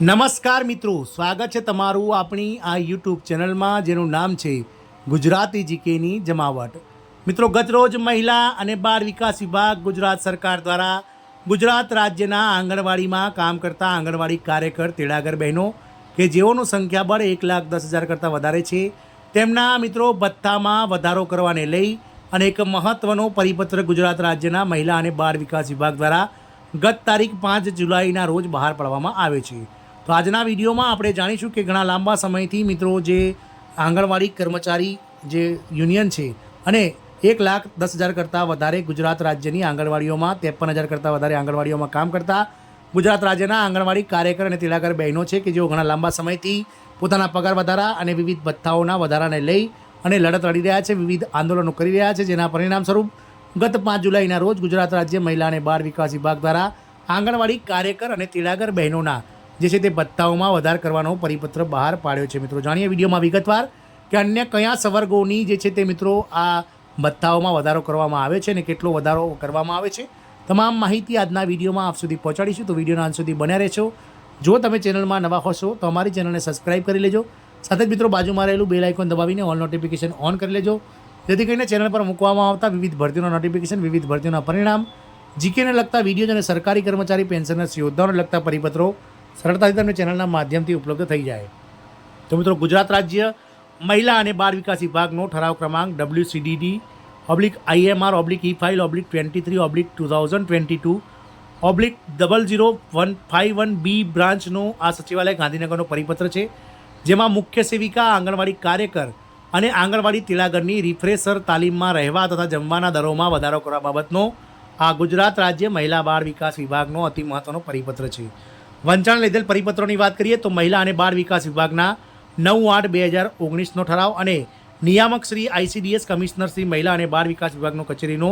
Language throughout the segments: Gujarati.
નમસ્કાર મિત્રો, સ્વાગત છે તમારું આપણી આ યુટ્યુબ ચેનલમાં, જેનું નામ છે ગુજરાતી જીકેની જમાવટ. મિત્રો, ગતરોજ મહિલા અને બાળ વિકાસ વિભાગ ગુજરાત સરકાર દ્વારા ગુજરાત રાજ્યના આંગણવાડીમાં કામ કરતા આંગણવાડી કાર્યકર તેડાગર બહેનો, કે જેઓનું સંખ્યાબળ એક લાખ દસ હજાર કરતાં વધારે છે, તેમના મિત્રો ભથ્થામાં વધારો કરવાને લઈ અને એક મહત્ત્વનો પરિપત્ર ગુજરાત રાજ્યના મહિલા અને બાળ વિકાસ વિભાગ દ્વારા ગત તારીખ પાંચ જુલાઈના રોજ બહાર પાડવામાં આવે છે. તો આજના વિડીયોમાં આપણે જાણીશું કે ઘણા લાંબા સમયથી મિત્રો જે આંગણવાડી કર્મચારી જે યુનિયન છે અને એક લાખ દસ હજાર કરતાં વધારે ગુજરાત રાજ્યની આંગણવાડીઓમાં, ત્રેપન હજાર કરતાં વધારે આંગણવાડીઓમાં કામ કરતા ગુજરાત રાજ્યના આંગણવાડી કાર્યકર અને તિલાકર બહેનો છે કે જેઓ ઘણા લાંબા સમયથી પોતાના પગાર વધારા અને વિવિધ ભથ્થાઓના વધારાને લઈ અને લડત લડી રહ્યા છે, વિવિધ આંદોલનો કરી રહ્યા છે, જેના પરિણામ સ્વરૂપ ગત પાંચ જુલાઈના રોજ ગુજરાત રાજ્ય મહિલા અને બાળ વિકાસ વિભાગ દ્વારા આંગણવાડી કાર્યકર અને તેડાગર બહેનોના જે છે તે ભત્તાઓમાં વધાર કરવાનો પરિપત્ર બહાર પાડ્યો છે. મિત્રો, જાણીએ વિડીયોમાં વિગતવાર કે અન્ય કયા સવર્ગોની જે છે તે મિત્રો આ ભથ્થાઓમાં વધારો કરવામાં આવે છે અને કેટલો વધારો કરવામાં આવે છે. તમામ માહિતી આજના વિડીયોમાં આપ સુધી પહોંચાડીશું. તો વિડીયોના અંત સુધી બન્યા રહેશો જો તમે ચેનલમાં નવા હોશો તો અમારી ચેનલને સબસ્ક્રાઇબ કરી લેજો. સાથે જ મિત્રો બાજુમાં રહેલું બેલ આઇકોન દબાવીને ઓલ નોટિફિકેશન ઓન કરી લેજો. જેથી કરીને ચેનલ પર મૂકવામાં આવતા વિવિધ ભરતીઓના નોટિફિકેશન, વિવિધ ભરતીઓના પરિણામ, જીકેને લગતા વીડિયો અને સરકારી કર્મચારી, પેન્શનર્સ, યોદ્ધાઓને લગતા પરિપત્રો સરળતાથી તમને ચેનલના માધ્યમથી ઉપલબ્ધ થઈ જાય. તો મિત્રો, ગુજરાત રાજ્ય મહિલા અને બાળ વિકાસ વિભાગનો ઠરાવ ક્રમાંક W CDD oblique IMR oblique E file oblique twenty three oblique two thousand twenty two oblique double zero one five one B બ્રાન્ચનો આ સચિવાલય ગાંધીનગરનો પરિપત્ર છે, જેમાં મુખ્ય સેવિકા, આંગણવાડી કાર્યકર અને આંગણવાડી તિલાગરની રિફ્રેશર તાલીમમાં રહેવા તથા જમવાના દરોમાં વધારો કરવા બાબતનો આ ગુજરાત રાજ્ય મહિલા બાળ વિકાસ વિભાગનો અતિ મહત્વનો પરિપત્ર છે. વંચાણ લીધેલ પરિપત્રોની વાત કરીએ તો મહિલા અને બાળ વિકાસ વિભાગના નવ આઠ બે હજાર ઓગણીસનો ઠરાવ અને નિયામક શ્રી આઈસીડીએસ કમિશનર શ્રી મહિલા અને બાળ વિકાસ વિભાગનો કચેરીનો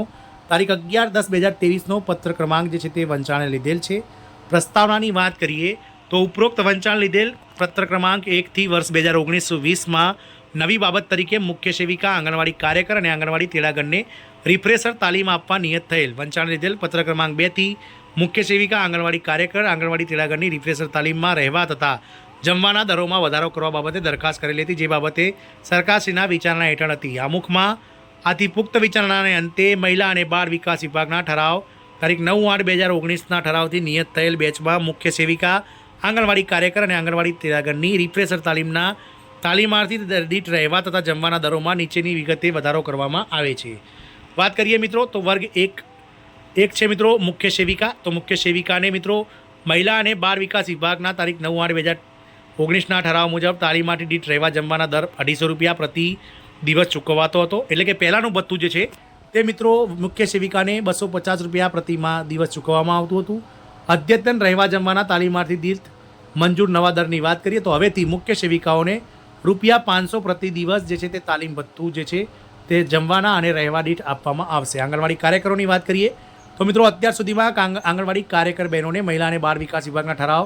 તારીખ અગિયાર દસ બે હજાર ત્રેવીસનો પત્ર ક્રમાંક જે છે તે વંચાણે લીધેલ છે. પ્રસ્તાવનાની વાત કરીએ તો ઉપરોક્ત વંચાણ લીધેલ પત્ર ક્રમાંક એકથી વર્ષ બે હજાર ઓગણીસ વીસમાં નવી બાબત તરીકે મુખ્ય સેવિકા, આંગણવાડી કાર્યકર અને આંગણવાડી તેડાગણને રિફ્રેશર તાલીમ આપવા નિયત થયેલ. વંચાણ લીધેલ પત્ર ક્રમાંક બેથી મુખ્ય સેવિકા, આંગણવાડી કાર્યકર, આંગણવાડી તેડાગરની રિફ્રેશર તાલીમમાં રહેવા તથા જમવાના દરોમાં વધારો કરવા બાબતે દરખાસ્ત કરેલી હતી, જે બાબતે સરકારશ્રીના વિચારણા હેઠળ હતી. આમુખમાં આથી પુખ્ત વિચારણાને અંતે મહિલા અને બાળ વિકાસ વિભાગના ઠરાવ તારીખ નવ આઠ બે હજાર ઓગણીસના ઠરાવથી નિયત થયેલ બેચમાં મુખ્ય સેવિકા, આંગણવાડી કાર્યકર અને આંગણવાડી તેડાગરની રિફ્રેશર તાલીમના તાલીમાર્થી દીઠ રહેવા તથા જમવાના દરોમાં નીચેની વિગતે વધારો કરવામાં આવે છે. વાત કરીએ મિત્રો, તો વર્ગ એક એક છે મિત્રો મુખ્ય સેવિકા. તો મુખ્ય સેવિકાને મિત્રો મહિલા અને બાળ વિકાસ વિભાગના તારીખ નવ આઠ બે હજાર ઓગણીસના ઠરાવ મુજબ તાલીમાથી દીઠ રહેવા જમવાના દર અઢીસો રૂપિયા પ્રતિ દિવસ ચૂકવાતો હતો. એટલે કે પહેલાંનું ભથ્થું જે છે તે મિત્રો મુખ્ય સેવિકાને બસો પચાસ રૂપિયા પ્રતિમાં દિવસ ચૂકવવામાં આવતું હતું. અદ્યતન રહેવા જમવાના તાલીમાર્થી દીઠ મંજૂર નવા દરની વાત કરીએ તો હવેથી મુખ્ય સેવિકાઓને રૂપિયા પાંચસો પ્રતિ દિવસ જે છે તે તાલીમ ભથ્થું જે છે તે જમવાના અને રહેવા દીઠ આપવામાં આવશે. આંગણવાડી કાર્યકરોની વાત કરીએ તો મિત્રો, અત્યાર સુધીમાં આંગણવાડી કાર્યકર બહેનોને મહિલા અને બાળ વિકાસ વિભાગના ઠરાવ,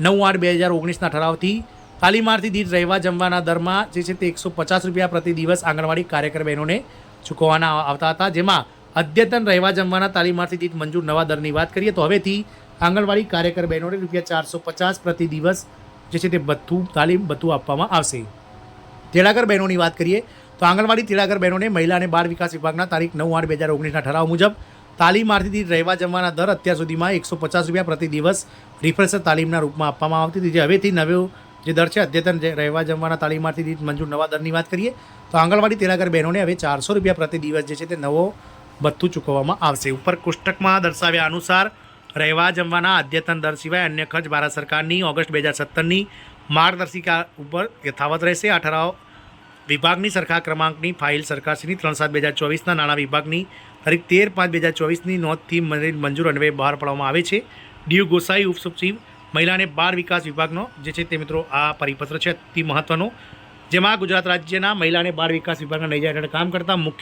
નવ આઠ બે હજાર ઓગણીસના ઠરાવથી તાલીમાર્થી દીઠ રહેવા જમવાના દરમાં જે છે તે એકસો પચાસ રૂપિયા પ્રતિ દિવસ આંગણવાડી કાર્યકર બહેનોને ચૂકવવાના આવતા હતા. જેમાં અદ્યતન રહેવા જમવાના તાલીમાર્થી દીઠ મંજૂર નવા દરની વાત કરીએ તો હવેથી આંગણવાડી કાર્યકર બહેનોને રૂપિયા ચારસો પચાસ પ્રતિ દિવસ જે છે તે બધું તાલીમ, બધું આપવામાં આવશે. તેડાગર બહેનોની વાત કરીએ તો આંગણવાડી તેડાગર બહેનોને મહિલા અને બાળ વિકાસ વિભાગના તારીખ નવ આઠ બે હજાર ઓગણીસના ઠરાવ મુજબ તાલીમાર્થીથી રહેવા જમવાના દર અત્યાર સુધીમાં એકસો પચાસ રૂપિયા પ્રતિ દિવસ રિફ્રેશર તાલીમના રૂપમાં આપવામાં આવતી હતી. જે હવેથી નવો જે દર છે, અદ્યતન જે રહેવા જમવાના તાલીમાર્થી દીઠ મંજૂર નવા દરની વાત કરીએ, તો આંગણવાડી તેનાગર બહેનોને હવે ચારસો રૂપિયા પ્રતિ દિવસ જે છે તે નવો ભથ્થું ચૂકવવામાં આવશે. ઉપર કોષ્ટકમાં દર્શાવ્યા અનુસાર રહેવા જમવાના અદ્યતન દર સિવાય અન્ય ખર્ચ ભારત સરકારની ઓગસ્ટ બે હજાર સત્તરની માર્ગદર્શિકા ઉપર યથાવત રહેશે. આ ઠરાવ વિભાગની સરખા ક્રમાંકની ફાઇલ સરકારશ્રીની ત્રણ સાત બે હજાર ચોવીસના નાણાં વિભાગની તારીખ તેર પાંચ બે હજાર ચોવીસની નોંધથી મંજૂર અન્વયે બહાર પાડવામાં આવે છે. ડીયુ ગોસાઈ ઉપસચિવ મહિલા અને બાળ વિકાસ વિભાગનો, જે છે તે મિત્રો આ પરિપત્ર છે અતિ મહત્ત્વનો જેમાં ગુજરાત રાજ્યના મહિલા અને બાળ વિકાસ વિભાગના નૈજા હેઠળ કામ કરતા મુખ્ય